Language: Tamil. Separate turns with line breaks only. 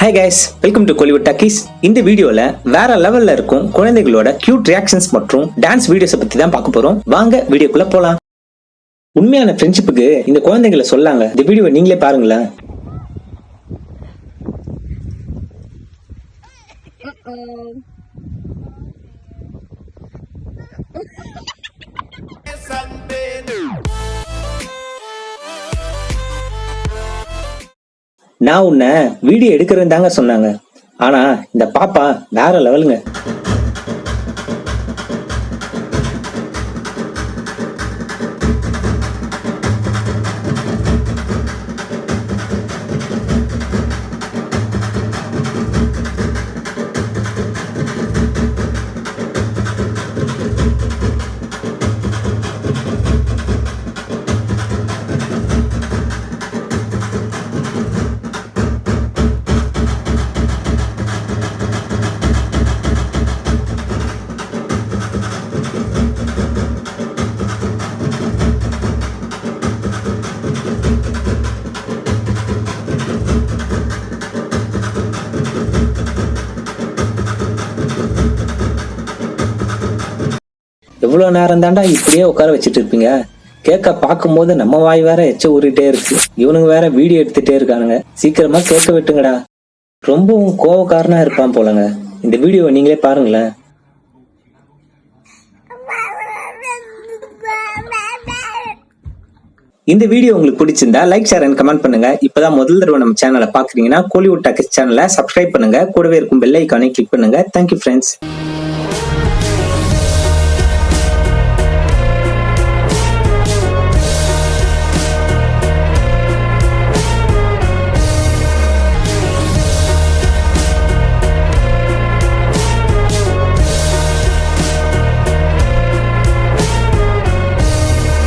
Hi guys welcome to Kollywood talkies இந்த வீடியோல வேற லெவல்ல இருக்கும் குழந்தைகளோட கியூட் ரியாக்ஷன்ஸ் மற்றும் டான்ஸ் வீடியோஸை பத்தி தான் பார்க்க போறோம். வாங்க வீடியோக்குள்ள போலாம். உண்மையான ஃப்ரெண்ட்ஷிப்புக்கு இந்த குழந்தைகளை சொல்லாங்க. இந்த வீடியோவை நீங்களே பாருங்களேன். நான் உன்னை வீடியோ எடுக்கிறேன்னு தாங்க சொன்னாங்க. ஆனா இந்த பாப்பா வேற லெவலுங்க எவ்வளவு நேரம் தாண்டா இப்படியே உட்கார வச்சுட்டு இருப்பீங்க? கேக்க பார்க்கும்போது நம்ம வாய் வேற எச்ச ஊறிட்டே இருக்கு. இவனுங்க வேற வீடியோ எடுத்துட்டே இருக்கானுங்க. சீக்கிரமா கேட்க விட்டுங்கடா. ரொம்பவும் கோவக்காரனா இருப்பான் போலங்க. இந்த வீடியோவை நீங்களே பாருங்களேன். இந்த வீடியோ உங்களுக்கு பிடிச்சிருந்தா லைக் ஷேர் அண்ட் கமெண்ட் பண்ணுங்க. இப்பதான் முதல் தடவை நம்ம சேனலை பாக்குறீங்கன்னா கோலிவுட் டாக்கஸ் சேனலை சப்ஸ்கிரைப் பண்ணுங்க. கூடவே இருக்கும் பெல் ஐக்கானை கிளிக் பண்ணுங்க. Thank you friends